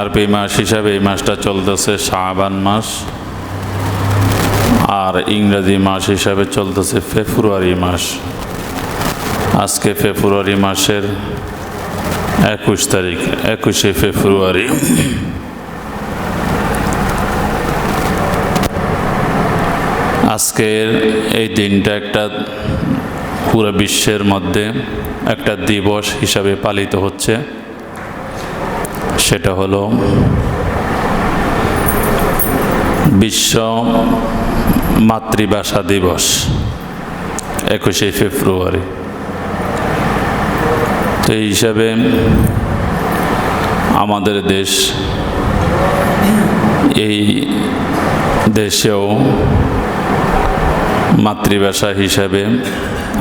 আরবি মাস হিসাবে এই মাসটা চলতেছে শাবান মাস। আর ইংরেজি মাস হিসাবে চলতেছে ফেব্রুয়ারি মাস। আজকে ফেব্রুয়ারি মাসের একুশ তারিখ, একুশে ফেব্রুয়ারি। আজকের এই দিনটা একটা পুরো বিশ্বের মধ্যে একটা দিবস হিসাবে পালিত হচ্ছে। সেটা হলো বিশ্ব মাতৃভাষা দিবস, একুশে ফেব্রুয়ারি। তো এই হিসাবে আমাদের দেশ এই দেশেও মাতৃভাষা হিসাবে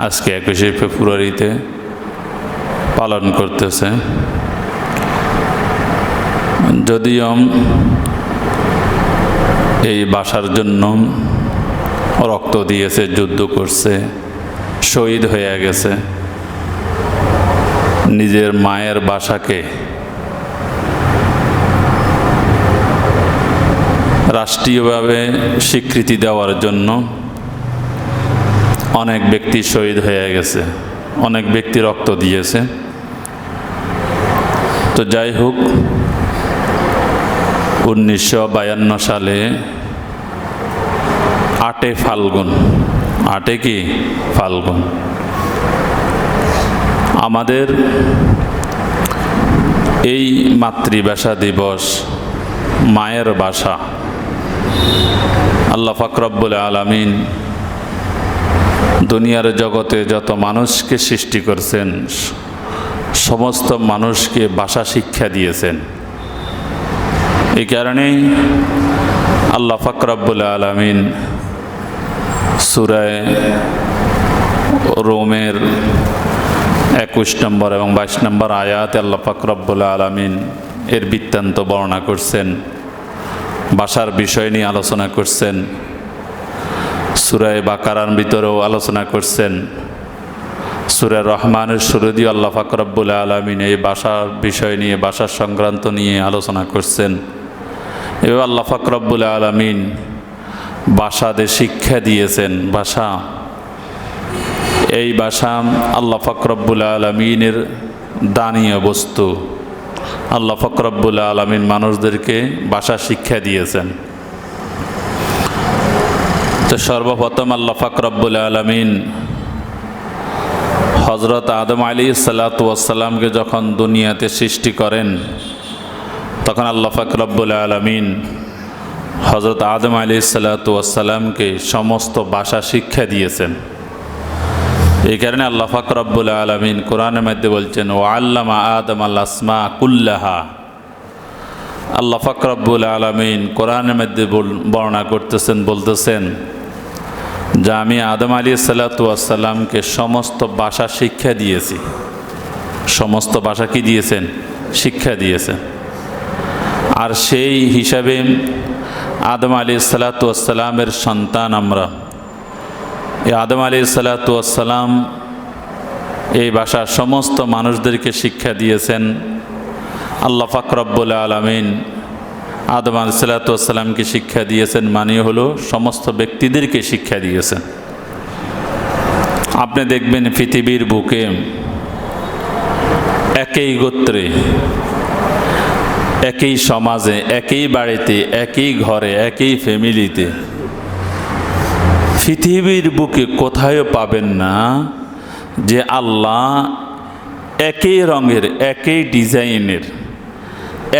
আজকে একুশে ফেব্রুয়ারিতে পালন করতেছে। যদিও এই বাসার জন্য রক্ত দিয়েছে, যুদ্ধ করছে, শহীদ হয়ে গেছে। নিজের মায়ের বাসাকে রাষ্ট্রীয়ভাবে স্বীকৃতি দেওয়ার জন্য অনেক ব্যক্তি শহীদ হয়ে গেছে, অনেক ব্যক্তি রক্ত দিয়েছে। তো যাই হোক উনিশশো বায়ান্ন সালে আটে ফাল্গুন। আটে কি? ফাল্গুন। আমাদের এই মাতৃভাষা দিবস মায়ের ভাষা। আল্লাহ ফাকরব্বুল আলমিন দুনিয়ার জগতে যত মানুষকে সৃষ্টি করছেন, সমস্ত মানুষকে ভাষা শিক্ষা দিয়েছেন। এই কারণেই আল্লাহ ফাকরাবুল আলমিন সুরায় রোমের একুশ নম্বর এবং বাইশ নম্বর আয়াত আল্লাহ ফাকরাবুল আলমিন এর বৃত্তান্ত বর্ণনা করছেন বাসার বিষয় নিয়ে আলোচনা করছেন, সুরায় বাকারার ভিতরেও আলোচনা করছেন সুরে রহমানের সুরদি আল্লাহ ফাকরাবুল আলমিন এই বাসার বিষয় নিয়ে বাসার সংক্রান্ত নিয়ে আলোচনা করছেন। এবার আল্লাহ ফাকরাবুল আলমিন ভাষাদের শিক্ষা দিয়েছেন ভাষা এই ভাষা আল্লাহ ফাকরাবুল আলমিনের দানীয় বস্তু। আল্লাহ ফকরব্বুল আলমিন মানুষদেরকে ভাষা শিক্ষা দিয়েছেন। তো সর্বপ্রথম আল্লাহ ফাকরব্বুল আলমিন হজরত আদম আলী সাল্লাতামকে যখন দুনিয়াতে সৃষ্টি করেন তখন আল্লাহ ফাকরব্বুল আলমিন হজরত আদম আলী সাল্লাতামকে সমস্ত ভাষা শিক্ষা দিয়েছেন। এই কারণে আল্লাহ ফাকরব্বুল আলমিন কোরআনের মধ্যে বলছেন ও আল্লামা আদম আল্লাসমা কুল্লাহা। আল্লাহ ফাকরব্বুল আলমিন কোরআনের মধ্যে বর্ণনা করতেছেন, বলতেছেন, যে আমি আদম আলী সাল্লাতামকে সমস্ত ভাষা শিক্ষা দিয়েছি। সমস্ত ভাষা কি দিয়েছেন? শিক্ষা দিয়েছেন। আর সেই হিসাবে আদম আলী সাল্লাতামের সন্তান আমরা। এই আদম আলী সাল্লাতাম এই ভাষার সমস্ত মানুষদেরকে শিক্ষা দিয়েছেন। আল্লাহ ফাকরব্বুল আলমিন আদম আলী সাল্লাতামকে শিক্ষা দিয়েছেন মানে হলো সমস্ত ব্যক্তিদেরকে শিক্ষা দিয়েছেন। আপনি দেখবেন পৃথিবীর বুকে একই গোত্রে একই সমাজে, একই বাড়িতে, একই ঘরে, একই ফ্যামিলিতে। পৃথিবীর বুকে কোথাও পাবেন না যে আল্লাহ একই রঙের, একই ডিজাইনের,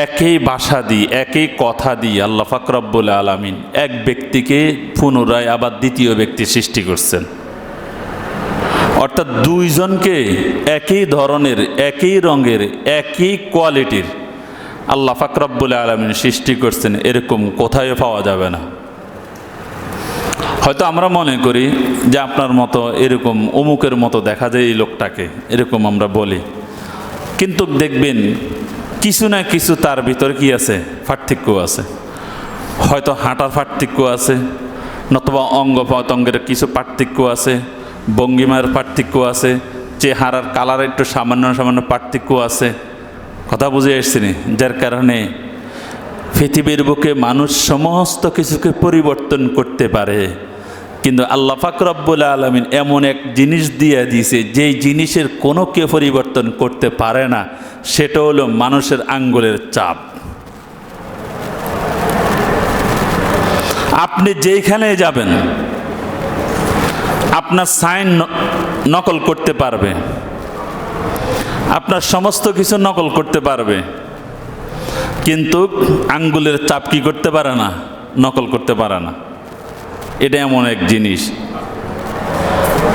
একই ভাষা দিয়ে, একই কথা দিয়ে আল্লাহ ফাকরাবুল আলমিন এক ব্যক্তিকে পুনরায় আবার দ্বিতীয় ব্যক্তি সৃষ্টি করছেন। অর্থাৎ দুইজনকে একই ধরনের, একই রঙের, একই কোয়ালিটির আল্লাহ ফাকরাবুল আলমিন সৃষ্টি করছেন, এরকম কোথায় পাওয়া যাবে না। হয়তো আমরা মনে করি যে আপনার মতো এরকম অমুকের মতো দেখা যায় এই লোকটাকে, এরকম আমরা বলি। কিন্তু দেখবেন, কিছু না কিছু তার ভিতর কি আছে? পার্থক্য আছে। হয়তো হাঁটার পার্থক্য আছে, নতুবা অঙ্গ প্রত্যঙ্গের কিছু পার্থক্য আছে, ভঙ্গিমার পার্থক্য আছে, চেহারার কালার একটু সামান্য সামান্য পার্থক্য আছে। কথা বুঝে এসছিনি, যার কারণে পৃথিবীর বুকে মানুষ সমস্ত কিছুকে পরিবর্তন করতে পারে। কিন্তু আল্লাহ ফাকরব্বুল আলমিন এমন এক জিনিস দিয়ে দিয়েছে, যেই জিনিসের কোনো কেউ পরিবর্তন করতে পারে না, সেটা হলো মানুষের আঙ্গুলের চাপ। আপনি যেইখানে যাবেন, আপনার সাইন নকল করতে পারবে। আপনার সমস্ত কিছু নকল করতে পারবে। কিন্তু আঙ্গুলের চাপ কি করতে পারে না? নকল করতে পারে না। এটা এমন এক জিনিস।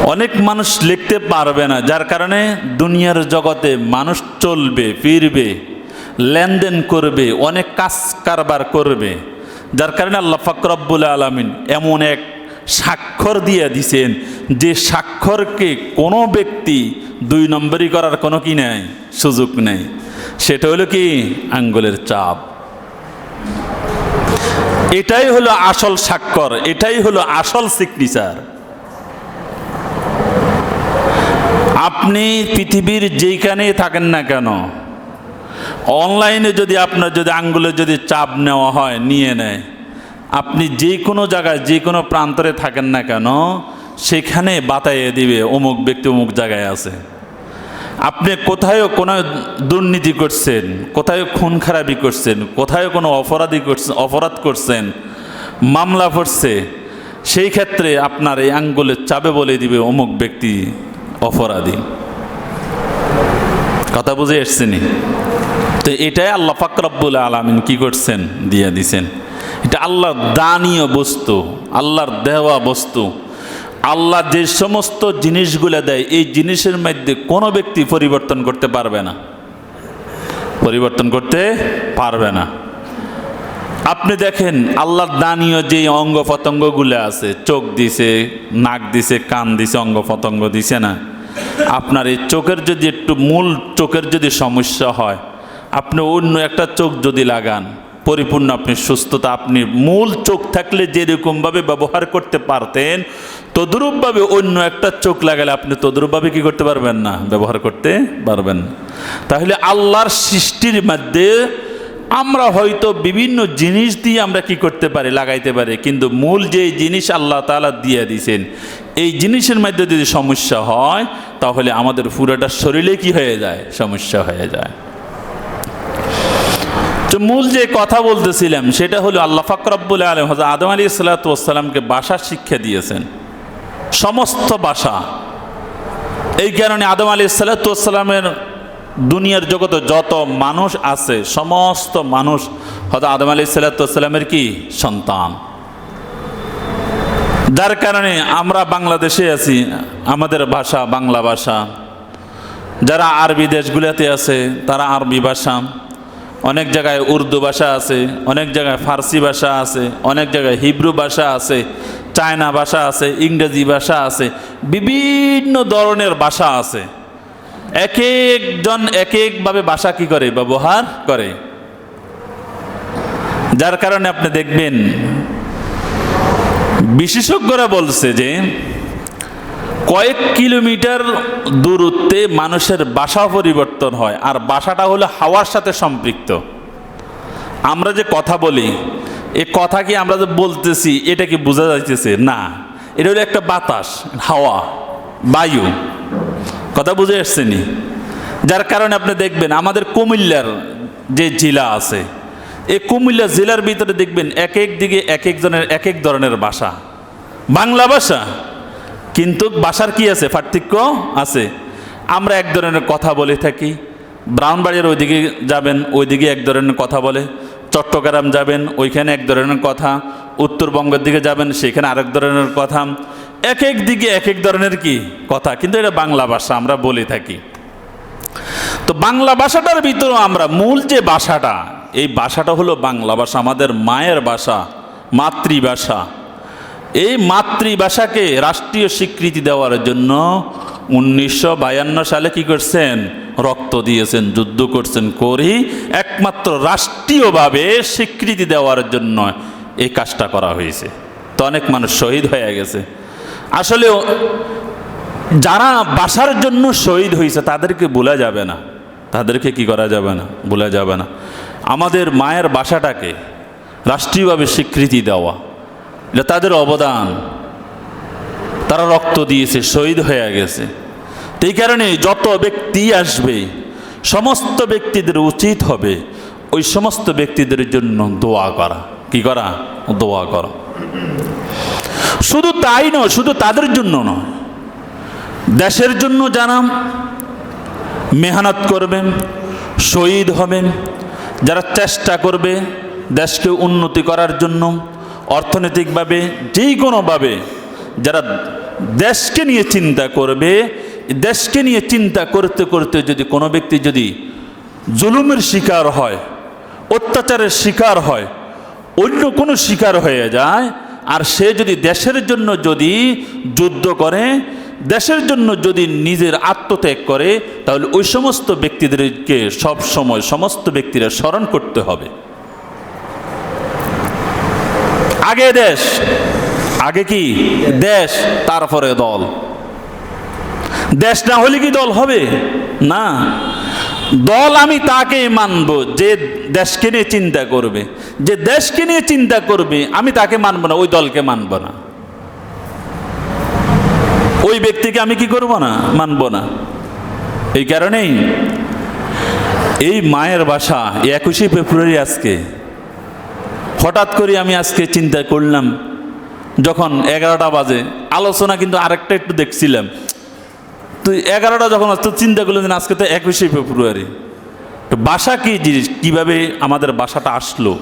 অনেক মানুষ লিখতে পারবে না, যার কারণে দুনিয়ার জগতে মানুষ চলবে, ফিরবে, লেনদেন করবে, অনেক কাজ কারবার করবে। যার কারণে আল্লাহ ফাকরাবুল আলমিন এমন এক স্বাক্ষর দিয়ে দিছেন। যে স্বাক্ষরকে কোনো ব্যক্তি দুই নম্বরই করার কোনো কি নেই, সুযোগ নেই। সেটা হলো কি? আঙ্গুলের চাপ। এটাই হলো আসল স্বাক্ষর, এটাই হলো আসল সিগনেচার আপনি পৃথিবীর যেইখানে থাকেন না কেন অনলাইনে যদি আপনার যদি আঙ্গুলে যদি চাপ নেওয়া হয়, নিয়ে নেয়। আপনি যে কোনো জায়গায়, যে কোনো প্রান্তরে থাকেন না কেন, সেখানে বাতাইয়ে দিবে অমুক ব্যক্তি অমুক জায়গায় আছে। আপনি কোথায়ও কোনো দুর্নীতি করছেন কোথায় খুন খারাপি করছেন কোথায় কোনো অপরাধী করছেন, অপরাধ করছেন, মামলা পড়ছে সেই ক্ষেত্রে আপনার এই আঙ্গুলের চাবে বলে দিবে অমুক ব্যক্তি অপরাধী। কথা বুঝে এসছেনি? তো এটাই আল্লাহ ফাকরাবুল আলমিন কি করছেন? দিয়ে দিছেন। এটা আল্লাহর দানীয় বস্তু, আল্লাহর দেওয়া বস্তু। আল্লাহ যে সমস্ত জিনিসগুলো দেয়, এই জিনিসের মধ্যে কোনো ব্যক্তি পরিবর্তন করতে পারবে না। পরিবর্তন করতে পারবে না। আপনি দেখেন, আল্লাহর দানীয় যে অঙ্গ প্রত্যঙ্গগুলো আছে, চোখ দিছে, নাক দিছে, কান দিছে অঙ্গ প্রত্যঙ্গ দিছে না। আপনার এই চোখের যদি একটু মূল চোখের যদি সমস্যা হয়, আপনি অন্য একটা চোখ যদি লাগান পরিপূর্ণ আপনি সুস্থতা, আপনি মূল চোখ থাকলে যেরকমভাবে ব্যবহার করতে পারতেন, তদ্রূপভাবে অন্য একটা চোখ লাগালে আপনি তদ্রূপভাবে কি করতে পারবেন না? ব্যবহার করতে পারবেন। তাহলে আল্লাহর সৃষ্টির মধ্যে আমরা হয়তো বিভিন্ন জিনিস দিয়ে আমরা কি করতে পারি, লাগাইতে পারি, কিন্তু মূল যে জিনিস আল্লাহ তাআলা দিয়ে দিয়েছেন এই জিনিসের মধ্যে যদি সমস্যা হয়, তাহলে আমাদের পুরোটা শরীরে কি হয়ে যায়? সমস্যা হয়ে যায়। মূল যে কথা বলতেছিলাম, সেটা হলো আল্লাহ ফাকরাবুল আলম হজরত আদম আলী সাল্লাতামকে বাসা শিক্ষা দিয়েছেন। সমস্ত বাসা। এই কারণে আদম আলী সাল্লাতামের দুনিয়ার জগতে যত মানুষ আছে, সমস্ত মানুষ হয়তো আদম আলী সাল্লাতামের কি? সন্তান। যার কারণে আমরা বাংলাদেশে আছি, আমাদের ভাষা বাংলা ভাষা। যারা আরবি দেশগুলোতে আছে, তারা আরবি ভাষা। অনেক জায়গায় উর্দু ভাষা আছে, অনেক জায়গায় ফার্সি ভাষা আছে, অনেক জায়গায় হিব্রু ভাষা আছে, চায়না ভাষা আছে, ইংরেজি ভাষা আছে, বিভিন্ন ধরনের ভাষা আছে। এক একজন এক একভাবে ভাষা কি করে? ব্যবহার করে। যার কারণে আপনি দেখবেন, বিশেষজ্ঞরা বলছে যে কয়েক কিলোমিটার দূরত্বে মানুষের বাসা পরিবর্তন হয়, আর বাসাটা হলো হাওয়ার সাথে সম্পৃক্ত। আমরা যে কথা বলি, এ কথা কি আমরা যে বলতেছি, এটা কি বোঝা যাইতেছে? না। এটা হলো একটা বাতাস, হাওয়া, বায়ু। কথা বুঝে আসছেনি? যার কারণে আপনি দেখবেন, আমাদের কুমিল্লার যে জেলা আছে এই কুমিল্লা জেলার ভিতরে দেখবেন, এক এক দিকে এক একজনের এক এক ধরনের ভাষা বাংলা ভাষা। কিন্তু ভাষার কি আছে? পার্থক্য আছে। আমরা এক ধরনের কথা বলে থাকি। ব্রাউনবাড়ির ওইদিকে যাবেন, ওইদিকে এক ধরনের কথা বলে। চট্টগ্রাম যাবেন, ওইখানে এক ধরনের কথা। উত্তরবঙ্গের দিকে যাবেন, সেখানে আরেক ধরনের কথা। এক এক দিকে এক এক ধরনের কি? কথা। কিন্তু এটা বাংলা ভাষা, আমরা বলে থাকি। তো বাংলা ভাষাটার ভিতরেও আমরা মূল যে ভাষাটা, এই ভাষাটা হলো বাংলা ভাষা। আমাদের মায়ের ভাষা, মাতৃভাষা। এই মাতৃভাষাকে রাষ্ট্রীয় স্বীকৃতি দেওয়ার জন্য উনিশশো বায়ান্ন সালে কি করছেন? রক্ত দিয়েছেন, যুদ্ধ করছেন, করি একমাত্র রাষ্ট্রীয়ভাবে স্বীকৃতি দেওয়ার জন্য এই কাজটা করা হয়েছে। তো অনেক মানুষ শহীদ হয়ে গেছে। আসলে যারা বাসার জন্য শহীদ হয়েছে, তাদেরকে ভোলা যাবে না। তাদেরকে কি করা যাবে না? ভোলা যাবে না। আমাদের মায়ের বাসাটাকে রাষ্ট্রীয়ভাবে স্বীকৃতি দেওয়া। এটা তাদের অবদান, তারা রক্ত দিয়েছে, শহীদ হয়ে গেছে। এই কারণে যত ব্যক্তি আসবে, সমস্ত ব্যক্তিদের উচিত হবে ওই সমস্ত ব্যক্তিদের জন্য দোয়া করা। কি করা? দোয়া করা। শুধু তাই নয়, শুধু তাদের জন্য নয়। দেশের জন্য জানাম মেহনত করবেন, শহীদ হবেন, যারা চেষ্টা করবে দেশকে উন্নতি করার জন্য অর্থনৈতিকভাবে যেই কোনোভাবে যারা দেশকে নিয়ে চিন্তা করবে, দেশকে নিয়ে চিন্তা করতে করতে যদি কোনো ব্যক্তি যদি জুলুমের শিকার হয়, অত্যাচারের শিকার হয়, অন্য কোনো শিকার হয়ে যায়, আর সে যদি দেশের জন্য যদি যুদ্ধ করে, দেশের জন্য যদি নিজের আত্মত্যাগ করে, তাহলে ওই সমস্ত ব্যক্তিদেরকে সব সময় সমস্ত ব্যক্তিরা স্মরণ করতে হবে। আগে দেশ, আগে কি? দেশ, তারপরে দল। দেশ না হলে কি দল হবে? না। দল আমি তাকে মানব যে দেশকে নিয়ে চিন্তা করবে। যে দেশকে নিয়ে চিন্তা করবে, আমি তাকে মানব না, ওই দলকে মানব না। ওই ব্যক্তিকে আমি কি করব না? মানব না। এই কারণেই এই মায়ের বাসা একুশে ফেব্রুয়ারি আজকে। হঠাৎ করে আমি আজকে চিন্তা করলাম, যখন এগারোটা বাজে, আলোচনা কিন্তু আরেকটা একটু দেখছিলাম। তো এগারোটা যখন আসতো, চিন্তা করলেন যে আজকে তো একুশে ফেব্রুয়ারি। তো বাসা কী জিনিস? কীভাবে আমাদের বাসাটা আসলো?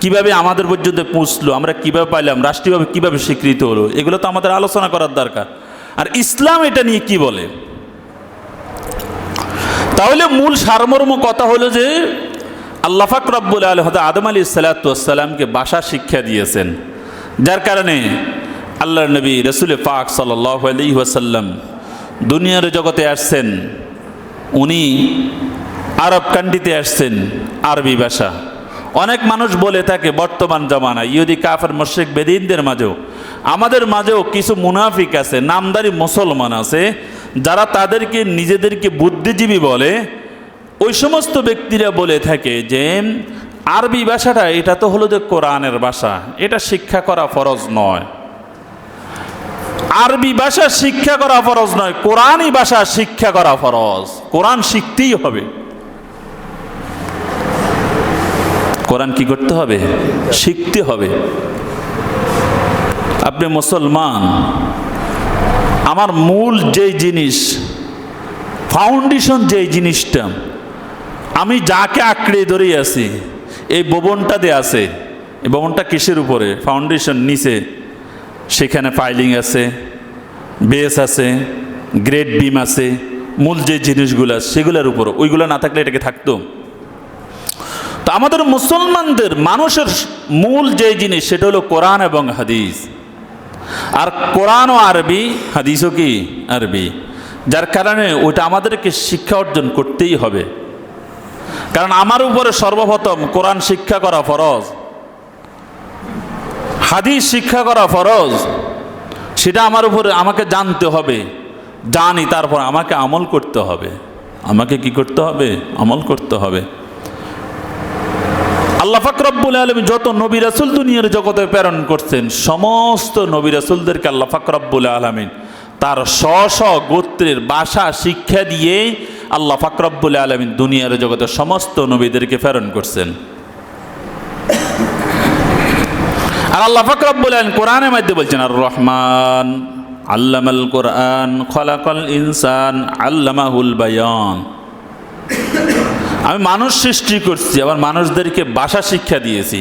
কীভাবে আমাদের পর্যন্ত পৌঁছলো? আমরা কীভাবে পাইলাম? রাষ্ট্রীয়ভাবে কীভাবে স্বীকৃত হলো? এগুলো তো আমাদের আলোচনা করার দরকার। আর ইসলাম এটা নিয়ে কি বলে? তাহলে মূল সারমর্ম কথা হলো যে আল্লাহ ফাকরাবুল আলহ আদম আলী সালাতামকে বাসা শিক্ষা দিয়েছেন। যার কারণে আল্লাহ নবী রসুল পাক সাল্লাহ ওয়াসাল্লাম দুনিয়ার জগতে আসছেন। উনি আরব কান্ট্রিতে আসছেন, আরবি ভাষা। অনেক মানুষ বলে থাকে বর্তমান জমানা ইহুদি, কাফের মোশেক বেদিনদের মাঝেও। আমাদের মাঝেও কিছু মুনাফিক আছে, নামদারি মুসলমান আছে, যারা তাদেরকে নিজেদেরকে বুদ্ধিজীবী বলে ওই সমস্ত ব্যক্তিরা বলে থাকে যে, আরবি ভাষাটা, এটা তো হলো যে কোরআনের ভাষা, এটা শিক্ষা করা ফরজ নয়। আরবি ভাষা শিক্ষা করা ফরজ নয়, কোরআনই ভাষা শিক্ষা করা ফরজ। কোরআন শিখতেই হবে। কোরআন কি করতে হবে? শিখতে হবে। আপনি মুসলমান, আমার মূল যেই জিনিস ফাউন্ডেশন যেই জিনিসটা আমি যাকে আঁকড়ে ধরেই আছি, এই ভবনটাতে আছে। এই ভবনটা কিসের উপরে? ফাউন্ডেশন নিচে। সেখানে ফাইলিং আছে বেস আছে গ্রেড বিম আছে, মূল যে জিনিসগুলো সেগুলোর উপর। ওইগুলো না থাকলে এটাকে থাকতো। তো আমাদের মুসলমানদের মানুষের মূল যে জিনিস সেটা হলো কোরআন এবং হাদিস। আর কোরআন ও আরবি, হাদিসও কি আরবি? যার কারণে ওইটা আমাদেরকে শিক্ষা অর্জন করতেই হবে। কারণ আমার উপরে সর্বপ্রথম কোরআন শিক্ষা করা ফরজ। হাদিস শিক্ষা করা ফরজ। সেটা আমার উপরে আমাকে জানতে হবে। জানি তারপর আমাকে আমল করতে হবে। আমাকে কি করতে হবে? আমল করতে হবে। আল্লাহ ফাকরাবুল আলম যত নবী রাসুল দুনিয়ার জগতে প্রেরণ করছেন, সমস্ত নবী রাসুলদেরকে আল্লাহ ফাকরাবুল আলমিন তার স্ব স্ব গোত্রের ভাষা শিক্ষা দিয়ে আল্লাহ ফাকরাবুল আলমিন দুনিয়ার জগতে সমস্ত নবীদেরকে প্রেরণ করছেন। আর আল্লাহ ফাকরাবুল আলম কোরআনের মধ্যে বলছেন, আর রহমান আল্লামাল কোরআন, খলাকল ইনসান, আল্লামাহুল বায়ান। আমি মানুষ সৃষ্টি করছি, আবার মানুষদেরকে ভাষা শিক্ষা দিয়েছি।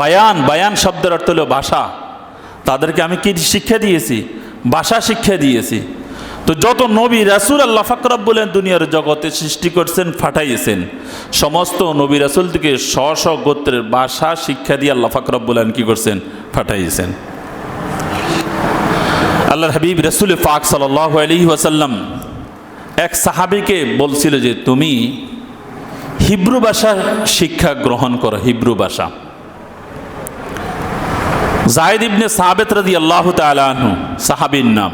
বায়ান বায়ান শব্দের অর্থ হলো ভাষা। তাদেরকে আমি কি শিক্ষা দিয়েছি? ভাষা শিক্ষা দিয়েছি। তো যত নবী রাসুল আল্লাহ ফাকরাবুলেন দুনিয়ার জগতে সৃষ্টি করছেন, ফাটাইয়েছেন, সমস্ত নবী রাসুল থেকে স্ব স্ব গোত্রের ভাষা, শিক্ষা দিয়ে আল্লাহ ফাকরাবুলেন কি করছেন? ফাটাইয়েছেন। আল্লাহ হাবিব রসুল ফাক সাল্লাহ আলী ওয়াসাল্লাম এক সাহাবিকে বলছিল যে, তুমি হিব্রু ভাষা শিক্ষা গ্রহণ করো, হিব্রু ভাষা। জাহিদ ইবনে সাহাবেত রাদি আল্লাহ তালু সাহাবির নাম।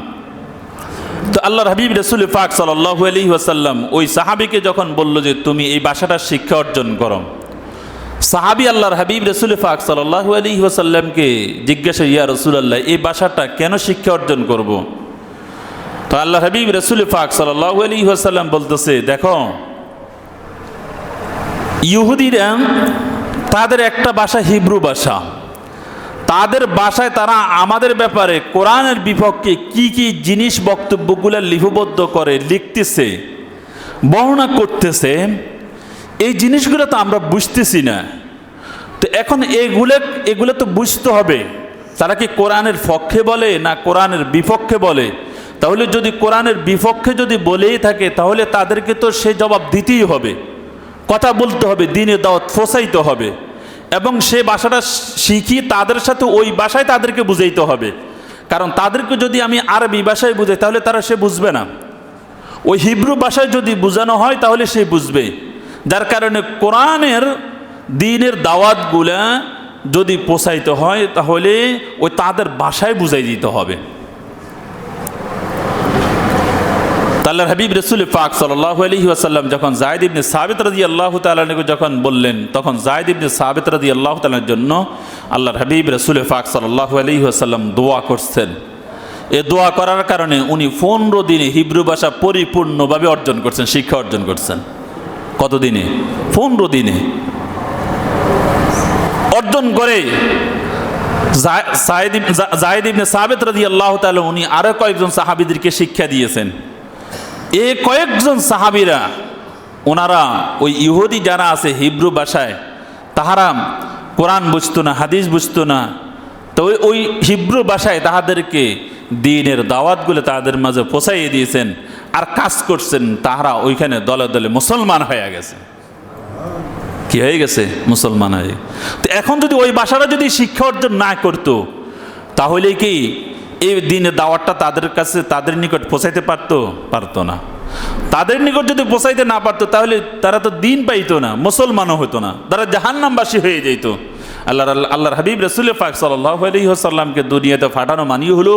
আল্লাহর হাবিব রসুল ফাক সাল্লাহু আলী ওয়াসাল্লাম ওই সাহাবিকে যখন বলল যে তুমি এই ভাষাটার শিক্ষা অর্জন করো, সাহাবি আল্লাহর হাবিব রসুল ফাক সাল্লাহু আলী ওয়াসাল্লামকে জিজ্ঞাসা, ইয়া রসুল আল্লাহ এই বাসাটা কেন শিক্ষা অর্জন করব। তো আল্লাহ হাবিব রসুল ফাক সাল্লাহু আলী ওয়াসাল্লাম বলতেছে, দেখো, ইহুদিরা তাদের একটা ভাষা হিব্রু ভাষা তাদের বাসায় তারা আমাদের ব্যাপারে কোরআনের বিপক্ষে কি কি জিনিস বক্তব্যগুলো লিপিবদ্ধ করে, লিখতেছে, বর্ণনা করতেছে, এই জিনিসগুলো তো আমরা বুঝতেছি না। তো এখন এগুলো এগুলো তো বুঝতে হবে। তারা কি কোরআনের পক্ষে বলে না কোরআনের বিপক্ষে বলে? তাহলে যদি কোরআনের বিপক্ষে যদি বলেই থাকে, তাহলে তাদেরকে তো সে জবাব দিতেই হবে। কথা বলতে হবে দিনে দাওয়াত ফোসাইতে হবে। এবং সে ভাষাটা শিখি, তাদের সাথে ওই ভাষায় তাদেরকে বুঝাইতে হবে। কারণ তাদেরকে যদি আমি আরবি ভাষায় বুঝাই, তাহলে তারা সে বুঝবে না। ওই হিব্রু ভাষায় যদি বোঝানো হয়, তাহলে সে বুঝবে। যার কারণে কোরআনের দিনের দাওয়াতগুলা যদি পোষাইতে হয়, তাহলে ওই তাদের ভাষায় বুঝাই দিতে হবে। তাল্লাহ হাবিব রসুল পাক সাল্লাহ আলহি আসাল্লাম যখন জায়দ ইবনে সাবিত রাজি আল্লাহ তালকে যখন বললেন, তখন জায়দ ইবনে সাবিত রাজি আল্লাহ তালার জন্য আল্লাহর হাবিব রসুল পাক সাল্লাহ আলহি আসাল্লাম দোয়া করছেন। এ দোয়া করার কারণে উনি পনেরো দিনে হিব্রু ভাষা পরিপূর্ণভাবে অর্জন করছেন, শিক্ষা অর্জন করছেন। কতদিনে? পনেরো দিনে। অর্জন করে জায়দ ইবনে সাবেত রাজি আল্লাহ তালা উনি আরও কয়েকজন সাহাবিদেরকে শিক্ষা দিয়েছেন। এ কয়েকজন সাহাবিরা, ওনারা ওই ইহুদি যারা আছে হিব্রু ভাষায়, তাহারা কোরআন বুঝতো না, হাদিস বুঝতো না। তো ওই ওই হিব্রু ভাষায় তাহাদেরকে দিনের দাওয়াতগুলো তাদের মাঝে পোষাইয়ে দিয়েছেন আর কাজ করছেন, তাহারা ওইখানে দলে দলে মুসলমান হয়ে গেছে। কি হয়ে গেছে? মুসলমান হয়ে তো এখন যদি ওই ভাষাটা যদি শিক্ষা অর্জন না করতো, তাহলে কি এই দিনের দাওয়াতটা তাদের কাছে, তাদের নিকট পৌঁছাইতে পারতো? পারতো না। তাদের নিকট যদি পৌঁছাইতে না পারতো, তাহলে তারা তো দিন পাইতো না, মুসলমানও হতো না, তারা জাহান্নামবাসী হয়ে যেত আল্লাহ আল্লাহর হাবিব রসুল ফাক সাল্লাহামকে দুনিয়াতে ফাটানো মানিয়ে হলো,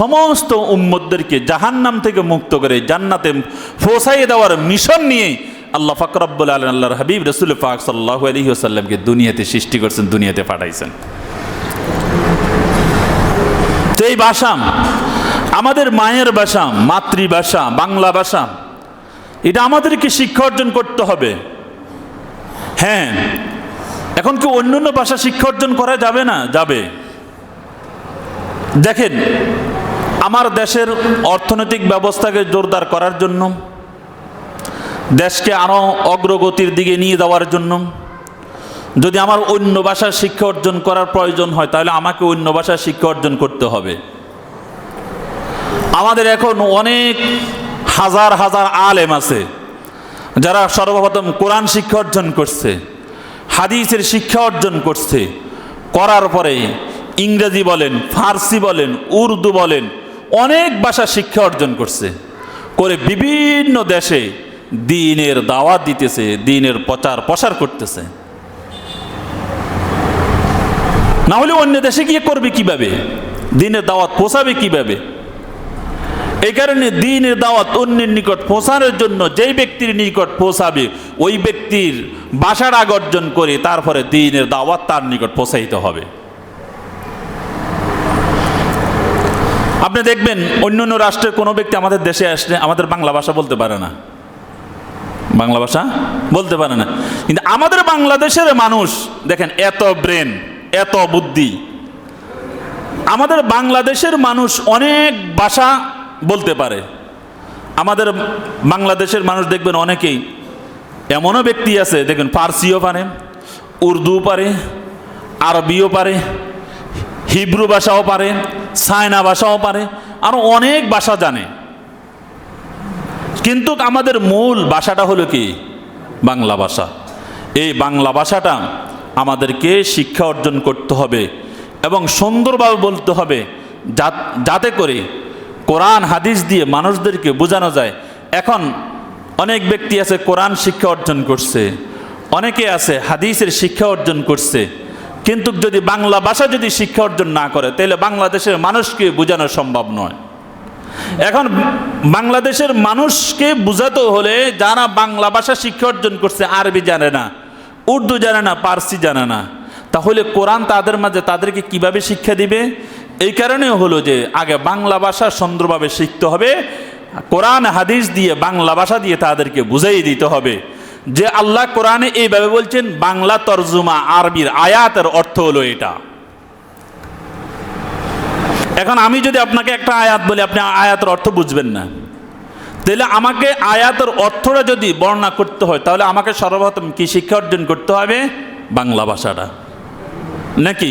সমস্ত উম্মদদেরকে জাহান্নাম থেকে মুক্ত করে জান্নাতে পৌঁছাইয়ে দেওয়ার মিশন নিয়ে আল্লাহ ফাকরাবুল আলম আল্লাহর হাবিব রসুল ফাক সাল্লাহ আলহি আসাল্লামকে দুনিয়াতে সৃষ্টি করছেন, দুনিয়াতে পাঠাইছেন তো এই ভাষা আমাদের মায়ের ভাষা মাতৃভাষা, বাংলা ভাষা এটা আমাদেরকে শিক্ষা অর্জন করতে হবে। হ্যাঁ এখন কি অন্য অন্য ভাষা শিক্ষা অর্জন করা যাবে না? যাবে। দেখেন, আমার দেশের অর্থনৈতিক ব্যবস্থাকে জোরদার করার জন্য, দেশকে আরও অগ্রগতির দিকে নিয়ে যাওয়ার জন্য যদি আমার অন্য ভাষার শিক্ষা অর্জন করার প্রয়োজন হয়, তাহলে আমাকে অন্য ভাষার শিক্ষা অর্জন করতে হবে। আমাদের এখন অনেক হাজার হাজার আলেম আছে, যারা সর্বপ্রথম কোরআন শিক্ষা অর্জন করছে, হাদিসের শিক্ষা অর্জন করছে। করার পরে ইংরেজি বলেন, ফার্সি বলেন, উর্দু বলেন, অনেক ভাষা শিক্ষা অর্জন করছে। করে বিভিন্ন দেশে দিনের দাওয়াত দিতেছে, দিনের প্রচার প্রসার করতেছে। না হলে অন্য দেশে গিয়ে করবে কীভাবে? দিনের দাওয়াত পোষাবে কীভাবে? এই কারণে দিনের দাওয়াত অন্যের নিকট পৌঁছানোর জন্য যেই ব্যক্তির নিকট পৌঁছাবে, ওই ব্যক্তির বাসার আগ অর্জন করে তারপরে দিনের দাওয়াত তার নিকট পৌঁছাইতে হবে। আপনি দেখবেন অন্য অন্য রাষ্ট্রের কোনো ব্যক্তি আমাদের দেশে আসলে আমাদের বাংলা ভাষা বলতে পারে না। বাংলা ভাষা বলতে পারে না। কিন্তু আমাদের বাংলাদেশের মানুষ, দেখেন, এত ব্রেন এত বুদ্ধি। আমাদের বাংলাদেশের মানুষ অনেক ভাষা বলতে পারে। আমাদের বাংলাদেশের মানুষ দেখবেন অনেকেই এমনও ব্যক্তি আছে, দেখবেন ফার্সিও পারে উর্দু পারে, আরবিও পারে, হিব্রু ভাষাও পারে, সায়না ভাষাও পারে আরও অনেক ভাষা জানে। কিন্তু আমাদের মূল ভাষাটা হলো কি? বাংলা ভাষা। এই বাংলা ভাষাটা আমাদেরকে শিক্ষা অর্জন করতে হবে এবং সুন্দরভাবে বলতে হবে যাতে করে কোরআন, হাদিস দিয়ে মানুষদেরকে বোঝানো যায়। এখন অনেক ব্যক্তি আছে কোরআন শিক্ষা অর্জন করছে, অনেকে আছে হাদিসের শিক্ষা অর্জন করছে, কিন্তু যদি বাংলা ভাষা যদি শিক্ষা অর্জন না করে, তাহলে বাংলাদেশের মানুষকে বোঝানো সম্ভব নয়। এখন বাংলাদেশের মানুষকে বুঝাতে হলে যারা বাংলা ভাষা শিক্ষা অর্জন করছে, আরবি জানে না। উর্দু জানে না, পার্সি জানে না। তাহলে কোরআন তাদের মাঝে তাদেরকে কীভাবে শিক্ষা দিবে? এই কারণে হলো যে আগে বাংলা ভাষা সুন্দরভাবে শিখতে হবে, কোরআন, হাদিস দিয়ে বাংলা ভাষা দিয়ে তাদেরকে বুঝাই দিতে হবে। যে আল্লাহ কোরআনে এইভাবে বলছেন, বাংলা তর্জমা আরবির আয়াতের অর্থ হলো এটা। এখন আমি যদি আপনাকে একটা আয়াত বলি, আপনি আয়াতের অর্থ বুঝবেন না। তাহলে আমাকে আয়াতের অর্থটা যদি বর্ণনা করতে হয়, তাহলে আমাকে সর্বপ্রথম কি শিক্ষা অর্জন করতে হবে? বাংলা ভাষাটা। নাকি?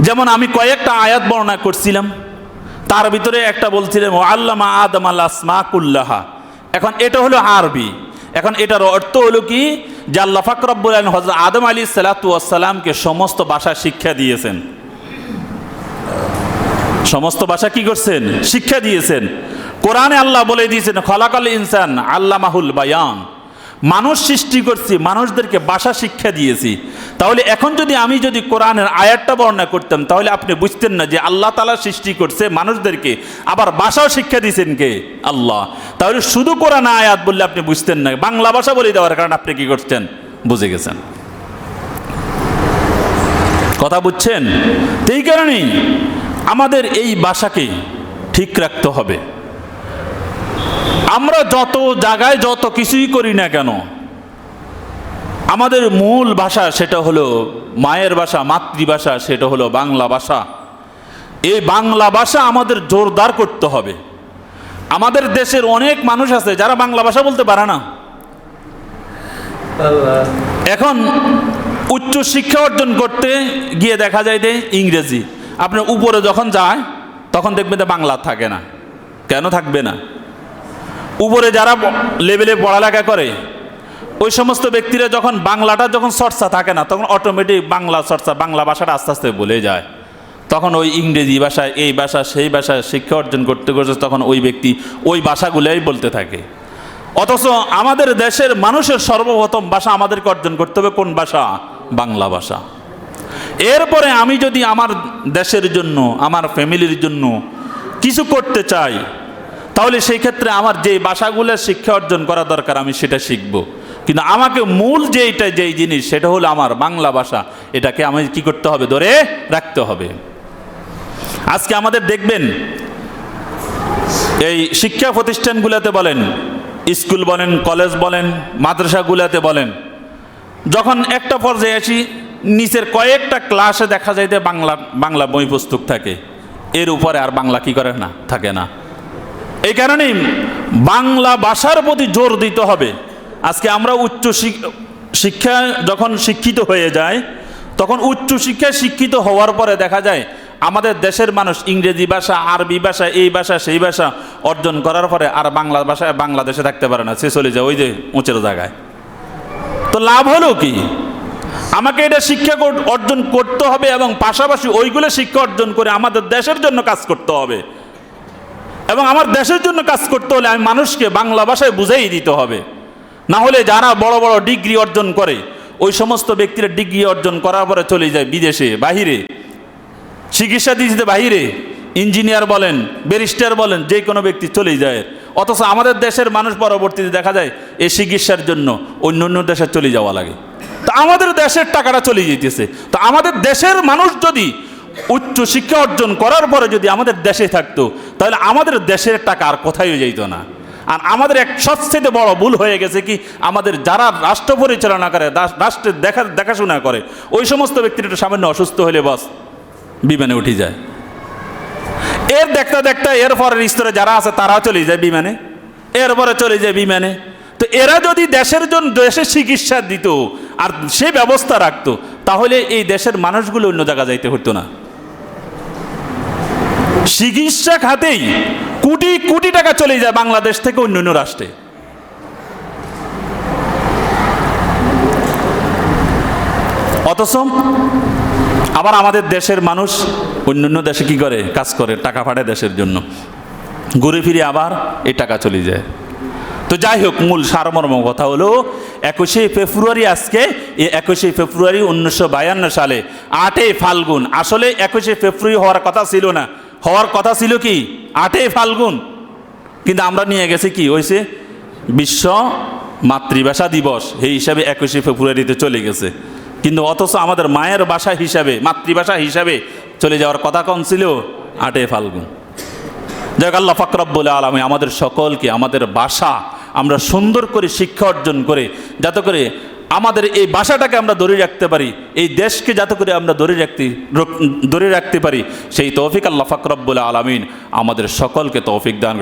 যেমন আমি কয়েকটা আয়াত বর্ণনা করছিলাম, তার ভিতরে একটা বলছিলাম আল্লামা আদম আল আসমাকুল্লাহা এখন এটা হলো আরবি। এখন এটার অর্থ হলো কি? যে আল্লাহ ফাকরব্বুল হজরত আদম আলী সালাতামকে সমস্ত ভাষা শিক্ষা দিয়েছেন। সমস্ত ভাষা কি করছেন? শিক্ষা দিয়েছেন। কোরআনে আল্লাহ বলে দিয়েছেন, খলাকাল ইনসান আল্লাহ মাহুল বায়ান। মানুষ সৃষ্টি করছি, মানুষদেরকে বাসা শিক্ষা দিয়েছি। তাহলে এখন যদি আমি যদি কোরআনের আয়াতটা বর্ণনা করতাম, তাহলে আপনি বুঝতেন না যে আল্লাহ তালা সৃষ্টি করছে মানুষদেরকে, আবার বাসাও শিক্ষা দিয়েছেন কে? আল্লাহ। তাহলে শুধু কোরআন আয়াত বললে আপনি বুঝতেন না, বাংলা ভাষা বলে দেওয়ার কারণে আপনি কি করছেন বুঝে গেছেন। কথা বুঝছেন? এই কারণেই আমাদের এই ভাষাকে ঠিক রাখতে হবে। আমরা যত জায়গায় যত কিছুই করি না কেন, আমাদের মূল ভাষা সেটা হলো মায়ের ভাষা, মাতৃভাষা, সেটা হলো বাংলা ভাষা। এই বাংলা ভাষা আমাদের জোরদার করতে হবে। আমাদের দেশের অনেক মানুষ আছে যারা বাংলা ভাষা বলতে পারে না। এখন উচ্চ শিক্ষা অর্জন করতে গিয়ে দেখা যায় যে ইংরেজি। আপনার উপরে যখন যায়, তখন দেখবেন যে বাংলা থাকে না। কেন থাকবে না? উপরে যারা লেভেলে পড়ালেখা করে, ওই সমস্ত ব্যক্তিরা যখন বাংলাটা যখন চর্চা থাকে না, তখন অটোমেটিক বাংলা চর্চা, বাংলা ভাষাটা আস্তে আস্তে বলে যায়। তখন ওই ইংরেজি ভাষায়, এই ভাষা, সেই ভাষায় শিক্ষা অর্জন করতে করতে তখন ওই ব্যক্তি ওই ভাষাগুলোই বলতে থাকে। অথচ আমাদের দেশের মানুষের সর্বপ্রথম ভাষা আমাদেরকে অর্জন করতে হবে কোন ভাষা? বাংলা ভাষা। এরপরে আমি যদি আমার দেশের জন্য, আমার ফ্যামিলির জন্য কিছু করতে চাই তাহলে সেই ক্ষেত্রে আমার যে ভাষাগুলোর শিক্ষা অর্জন করা দরকার, আমি সেটা শিখব। কিন্তু আমাকে মূল যেইটা, যেই জিনিস, সেটা হলো আমার বাংলা ভাষা। এটাকে আমি কি করতে হবে? ধরে রাখতে হবে। আজকে আমাদের দেখবেন, এই শিক্ষা প্রতিষ্ঠানগুলোতে বলেন, স্কুল বলেন, কলেজ বলেন, মাদ্রাসাগুলোতে বলেন, যখন একটা পর্যায়ে আসি, নিচের কয়েকটা ক্লাসে দেখা যায় যে বাংলা বাংলা বই পুস্তক থাকে। এর উপরে আর বাংলা কি করে না, থাকে না। এই কারণেই বাংলা ভাষার প্রতি জোর দিতে হবে। আজকে আমরা উচ্চ শিক্ষা যখন শিক্ষিত হয়ে যায়, তখন উচ্চ শিক্ষায় শিক্ষিত হওয়ার পরে দেখা যায় আমাদের দেশের মানুষ ইংরেজি ভাষা, আরবি ভাষা, এই ভাষা, সেই ভাষা অর্জন করার পরে আর বাংলা ভাষায় বাংলাদেশে থাকতে পারে না। সে চলে যায় ওই যে উঁচের জায়গায়। তো লাভ হলো কি? আমাকে এটা শিক্ষা অর্জন করতে হবে এবং পাশাপাশি ওইগুলো শিক্ষা অর্জন করে আমাদের দেশের জন্য কাজ করতে হবে। এবং আমার দেশের জন্য কাজ করতে হলে আমি মানুষকে বাংলা ভাষায় বুঝাই দিতে হবে। না হলে যারা বড় বড় ডিগ্রি অর্জন করে, ওই সমস্ত ব্যক্তিরা ডিগ্রি অর্জন করার পরে চলে যায় বিদেশে, বাহিরে। চিকিৎসা দিতে বাহিরে, ইঞ্জিনিয়ার বলেন, ব্যারিস্টার বলেন, যে কোনো ব্যক্তি চলেই যায়। অথচ আমাদের দেশের মানুষ পরবর্তীতে দেখা যায় এই চিকিৎসার জন্য অন্য অন্য দেশে চলে যাওয়া লাগে। তো আমাদের দেশের টাকাটা চলে যেতেছে। তো আমাদের দেশের মানুষ যদি উচ্চ শিক্ষা অর্জন করার পরে যদি আমাদের দেশে থাকতো তাহলে আমাদের দেশের টাকা আর কোথায় যাইতো না। আর আমাদের এক সবচেয়ে বড় ভুল হয়ে গেছে কি, আমাদের যারা রাষ্ট্র পরিচালনা করে রাষ্ট্রের দেখা, দেখাশোনা করে, ওই সমস্ত ব্যক্তির সামান্য অসুস্থ হলে বস, বিমানে উঠে যায়। এর দেখতে দেখতে এর পরের স্তরে যারা আছে তারাও চলে যায় বিমানে এরপরে চলে যায় বিমানে। তো এরা যদি দেশের জন্য দেশের চিকিৎসা দিত আর সে ব্যবস্থা রাখতো, তাহলে এই দেশের মানুষগুলো অন্য জায়গা যাইতে হতো না। চিকিৎসা খাতেই কোটি কোটি টাকা চলে যায় বাংলাদেশ থেকে অন্য অন্য রাষ্ট্রে। অথচ আবার আমাদের দেশের মানুষ অন্যান্য দেশে কি করে? কাজ করে, টাকা পাঠায় দেশের জন্য। ঘুরে ফিরে আবার এই টাকা চলে যায়। তো যাই হোক, মূল সারমর্ম কথা হলো, একুশে ফেব্রুয়ারি আজকে একুশে ফেব্রুয়ারি উনিশশো বায়ান্ন সালে আটই ফাল্গুন। আসলে একুশে ফেব্রুয়ারি হওয়ার কথা ছিল না। হওয়ার কথা ছিল কি? আটই ফাল্গুন। কিন্তু আমরা নিয়ে গেছি কি? হয়েছে বিশ্ব মাতৃভাষা দিবস। এই হিসাবে একুশে ফেব্রুয়ারিতে চলে গেছে। কিন্তু অথচ আমাদের মায়ের ভাষা হিসাবে, মাতৃভাষা হিসাবে চলে যাওয়ার কথা কন ছিল আটে ফাল্গুন। যাক, আল্লাহ ফাকরাব্বুল আলমী আমাদের সকলকে, আমাদের ভাষা আমরা সুন্দর করে শিক্ষা অর্জন করে, যাতে করে আমাদের এই ভাষাটাকে আমরা ধরে রাখতে পারি, এই দেশকে যাতে করে আমরা ধরে রাখতে ধরে রাখতে পারি, সেই তৌফিক আল্লাহ ফাকরাব্বুল আলমিন আমাদের সকলকে তৌফিক দান।